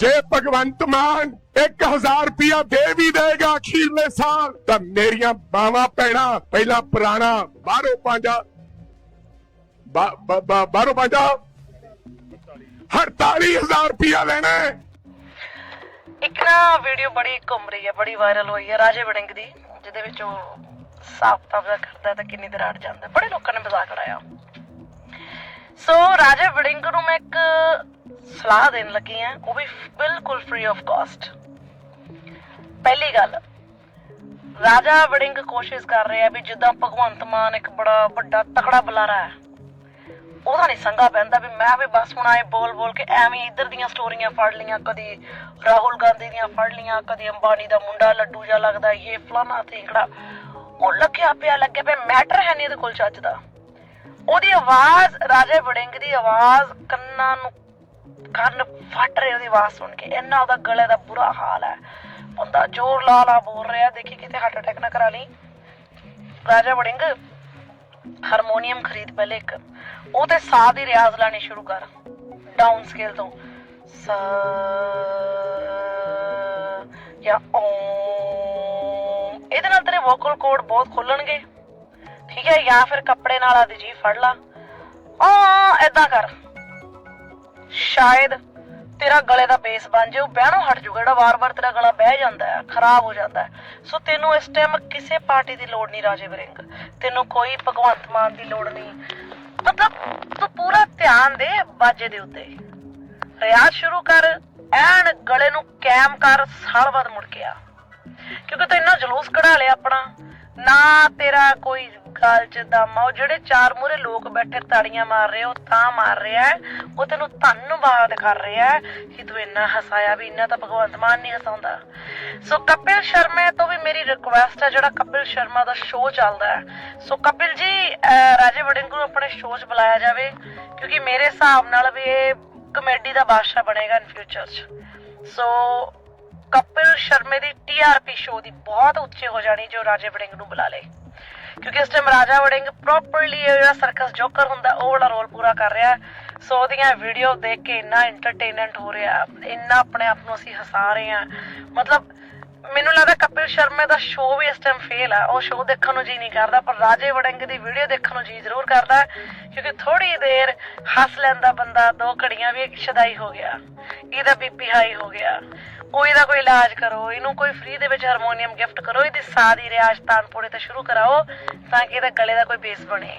ਜੇ ਭਗਵੰਤ ਮਾਨ 1000 ਰੁਪਇਆ ਦੇ ਵੀ ਦੇਗਾ ਅਖੀਰਲੇ ਸਾਲ, ਤਾਂ ਮੇਰੀਆਂ ਬਾਵਾਂ ਪੈਣਾ ਪਹਿਲਾਂ ਪੁਰਾਣਾ, ਬਾਹਰੋਂ ਪੰਜਾ ਬਾਹਰੋਂ ਪੰਜਾ 48000 ਰੁਪਇਆ ਲੈਣਾ ਇੱਕ ਨਾ ਵੀਡੀਓ ਬੜੀ ਘੁੰਮ ਰਹੀ ਹੈ, ਬੜੀ ਵਾਇਰਲ ਹੋਈ ਹੈ, ਰਾਜੇ ਵੜਿੰਗ ਦੀ, ਜਿਹਦੇ ਵਿੱਚ ਉਹ ਸਾਫ਼ ਤਬਜ਼ਾ ਕਰਦਾ ਤਾਂ ਕਿੰਨੀ ਦਰਾੜ ਜਾਂਦਾ, ਬੜੇ ਲੋਕਾਂ ਨੇ ਮਜ਼ਾਕ ਉਡਾਇਆ। ਸੋ ਰਾਜੇ ਵੜਿੰਗ ਨੂੰ ਸਲਾਹ ਦੇਣ ਲੱਗੀ ਆ, ਉਹ ਵੀ ਬਿਲਕੁਲ ਫ੍ਰੀ ਆਫ ਕਾਸਟ ਪਹਿਲੀ ਗੱਲ, ਰਾਜਾ ਵੜਿੰਗ ਕੋਸ਼ਿਸ਼ ਕਰ ਰਿਹਾ ਵੀ ਜਿੱਦਾਂ ਭਗਵੰਤ ਮਾਨ ਇੱਕ ਬੜਾ ਵੱਡਾ ਤਕੜਾ ਬੁਲਾਰਾ ਹੈ, ਉਹਦਾ ਨਹੀਂ ਸੰਗਾ ਪੈਂਦਾ ਵੀ ਮੈਂ ਵੀ ਬਸ ਹੁਣ ਆਏ ਬੋਲ ਬੋਲ ਕੇ ਐਵੇਂ ਇੱਧਰ ਦੀਆਂ ਸਟੋਰੀਆਂ ਫੜ ਲੀਆਂ ਕਦੀ ਰਾਹੁਲ ਗਾਂਧੀ ਦੀਆਂ ਫੜ ਲੀਆਂ ਕਦੀ ਅੰਬਾਨੀ ਦਾ ਮੁੰਡਾ ਲੱਡੂ ਜਿਹਾ ਲੱਗਦਾ, ਇਹ ਫਲਾਣਾ ਥਿੰਕੜਾ ਉਹ ਲੱਗਿਆ ਪਿਆ ਲੱਗਿਆ ਪਿਆ ਮੈਟਰ ਹੈ ਨਹੀਂ ਇਹਦੇ ਕੋਲ ਚੱਜ ਦਾ। ਉਹਦੀ ਆਵਾਜ਼, ਰਾਜੇ ਵੜਿੰਗ ਦੀ ਆਵਾਜ਼ ਕੰਨਾਂ ਨੂੰ ਕੰਨ ਫਟ ਰਹੇ ਉਹਦੀ ਆਵਾਜ਼ ਸੁਣ ਕੇ। ਇੰਨਾ ਉਹਦਾ ਗਲੇ ਦਾ ਬੁਰਾ ਹਾਲ ਹੈ। ਬੰਦਾ ਜ਼ੋਰ ਲਾ ਲਾ ਬੋਲ ਰਿਹਾ, ਦੇਖੀ ਕਿਤੇ ਹਾਰਟ ਅਟੈਕ ਨਾ ਕਰਾ ਲਈ। ਰਾਜਾ ਵੜਿੰਗ ਹਾਰਮੋਨੀਅਮ ਖਰੀਦ ਪਹਿਲੇ ਇੱਕ। ਉਹ ਤੇ ਸਾਹ ਦੀ ਰਿਆਜ਼ ਲਾਣੀ ਸ਼ੁਰੂ ਕਰ। ਡਾਊਨ ਸਕੇਲ ਤੋਂ। ਸ, ਜਾਂ ਓਮ ਇਹਦੇ ਨਾਲ ਤੇਰੇ ਵੋਕਲ ਕੋਡ ਬਹੁਤ ਖੁੱਲਣਗੇ। ਠੀਕ ਹੈ, ਜਾਂ ਫਿਰ ਕੱਪੜੇ ਨਾਲ ਆਦੀ ਜੀ ਫੜ ਲਾ। ਆ ਐਦਾਂ ਕਰ। ਸ਼ਾਇਦ ਤੇਰਾ ਗਲੇ ਦਾ ਬੇਸ ਬਣ ਜਾਊ ਬਹਿਣੋਂ ਹਟ ਜਾਊਗਾ, ਜਿਹੜਾ ਵਾਰ-ਵਾਰ ਤੇਰਾ ਗਲਾ ਬਹਿ ਜਾਂਦਾ ਹੈ, ਖਰਾਬ ਹੋ ਜਾਂਦਾ ਹੈ। ਸੋ ਤੈਨੂੰ ਇਸ ਟਾਈਮ ਕਿਸੇ ਪਾਰਟੀ ਦੀ ਲੋੜ ਨਹੀਂ, ਰਾਜੇ ਵਰਿੰਗ। ਤੈਨੂੰ ਕੋਈ ਭਗਵੰਤ ਮਾਨ ਦੀ ਲੋੜ ਨਹੀਂ। ਮਤਲਬ ਤੂੰ ਪੂਰਾ ਧਿਆਨ ਦੇ ਬਾਜੇ ਦੇ ਉੱਤੇ। ਰਿਆਜ਼ ਸ਼ੁਰੂ ਕਰ, ਐਨ ਗਲੇ ਨੂੰ ਕੈਮ ਕਰ, ਸਾਲ ਬਾਅਦ ਮੁੜ ਕੇ ਆ। ਕਿਉਂਕਿ ਤੂੰ ਇੰਨਾ ਜਲੂਸ ਕਢਾ ਲਿਆ ਆਪਣਾ। ਨਾ ਤੇਰਾ ਕੋਈ ਗੱਲ ਚ ਦਮ ਉਹ ਜਿਹੜੇ ਚਾਰ ਮੂਰੇ ਲੋਕ ਬੈਠੇ ਤਾੜੀਆਂ ਮਾਰ ਰਹੇ ਉਹ ਤਾਂ ਮਾਰ ਰਿਹਾ ਉਹ ਤੈਨੂੰ ਧੰਨਵਾਦ ਕਰ ਰਿਹਾ ਕਿ ਤੂੰ ਇੰਨਾ ਹਸਾਇਆ ਵੀ, ਇੰਨਾ ਤਾਂ ਭਗਵੰਤ ਮਾਨ ਨਹੀਂ ਹਸਾਉਂਦਾ। ਸੋ ਕਪਿਲ ਸ਼ਰਮਾ ਤੋਂ ਵੀ ਮੇਰੀ ਰਿਕੁਐਸਟ ਹੈ, ਜਿਹੜਾ ਕਪਿਲ ਸ਼ਰਮਾ ਦਾ ਸ਼ੋਅ ਚੱਲਦਾ ਹੈ। ਸੋ ਕਪਿਲ ਜੀ ਰਾਜੇ ਵੜਿੰਗ ਨੂੰ ਆਪਣੇ ਸ਼ੋਅ 'ਚ ਬੁਲਾਇਆ ਜਾਵੇ, ਕਿਉਂਕਿ ਮੇਰੇ ਹਿਸਾਬ ਨਾਲ ਵੀ ਇਹ ਕਮੇਡੀ ਦਾ ਬਾਦਸ਼ਾਹ ਬਣੇਗਾ ਇਨ ਫਿਊਚਰ 'ਚ। ਸੋ ਕਪਿਲ ਸ਼ਰਮੇ ਦੀ ਟੀਆਰਪੀ ਸ਼ੋਅ ਦੀ ਬਹੁਤ ਉੱਚੇ ਹੋ ਜਾਣੀ ਜੋ ਰਾਜੇ ਵੜਿੰਗ ਨੂੰ ਬੁਲਾ ਲੇ। ਕਿਉਂਕਿ ਇਸ ਟਾਈਮ ਰਾਜਾ ਵੜਿੰਗ ਪ੍ਰੋਪਰਲੀ ਜਿਹੜਾ ਸਰਕਸ ਜੋਕਰ ਹੁੰਦਾ, ਉਹ ਵਾਲਾ ਰੋਲ ਪੂਰਾ ਕਰ ਰਿਹਾ ਸੋ ਉਹਦੀਆਂ ਵੀਡੀਓ ਦੇਖ ਕੇ ਇੰਨਾ ਐਂਟਰਟੇਨਮੈਂਟ ਹੋ ਰਿਹਾ ਇੰਨਾ ਆਪਣੇ ਆਪ ਨੂੰ ਅਸੀਂ ਹਸਾ ਰਹੇ ਹਾਂ। ਮਤਲਬ, ਮੈਨੂੰ ਲੱਗਦਾ ਕਪਿਲ ਸ਼ਰਮਾ ਦਾ ਸ਼ੋਅ ਵੀ ਇਸ ਟਾਈਮ ਫੇਲ ਆ। ਉਹ ਸ਼ੋਅ ਦੇਖਣ ਨੂੰ ਜੀ ਨਹੀਂ ਕਰਦਾ, ਪਰ ਰਾਜੇ ਵੜਿੰਗ ਦੀ ਵੀਡੀਓ ਦੇਖਣ ਨੂੰ ਜੀ ਜ਼ਰੂਰ ਕਰਦਾ ਕਿਉਂਕਿ ਥੋੜੀ ਦੇਰ ਹੱਸ ਲੈਂਦਾ ਬੰਦਾ, ਦੋ ਘੜੀਆਂ ਵੀ ਸ਼ਦਾਈ ਹੋ ਗਿਆ, ਇਹਦਾ ਬੀਪੀ ਹਾਈ ਹੋ ਗਿਆ। ਕੋਈ ਇਹਦਾ ਕੋਈ ਇਲਾਜ ਕਰੋ, ਇਹਨੂੰ ਕੋਈ ਫ੍ਰੀ ਦੇ ਵਿੱਚ ਹਾਰਮੋਨੀਅਮ ਗਿਫਟ ਕਰੋ, ਇਹਦੀ ਸਾਹ ਦੀ ਰਿਆਜ਼ ਤਾਨਪੁਰੇ ਤੇ ਸ਼ੁਰੂ ਕਰਾਓ, ਤਾਂ ਕਿ ਇਹਦਾ ਗਲੇ ਦਾ ਕੋਈ ਬੇਸ ਬਣੇ।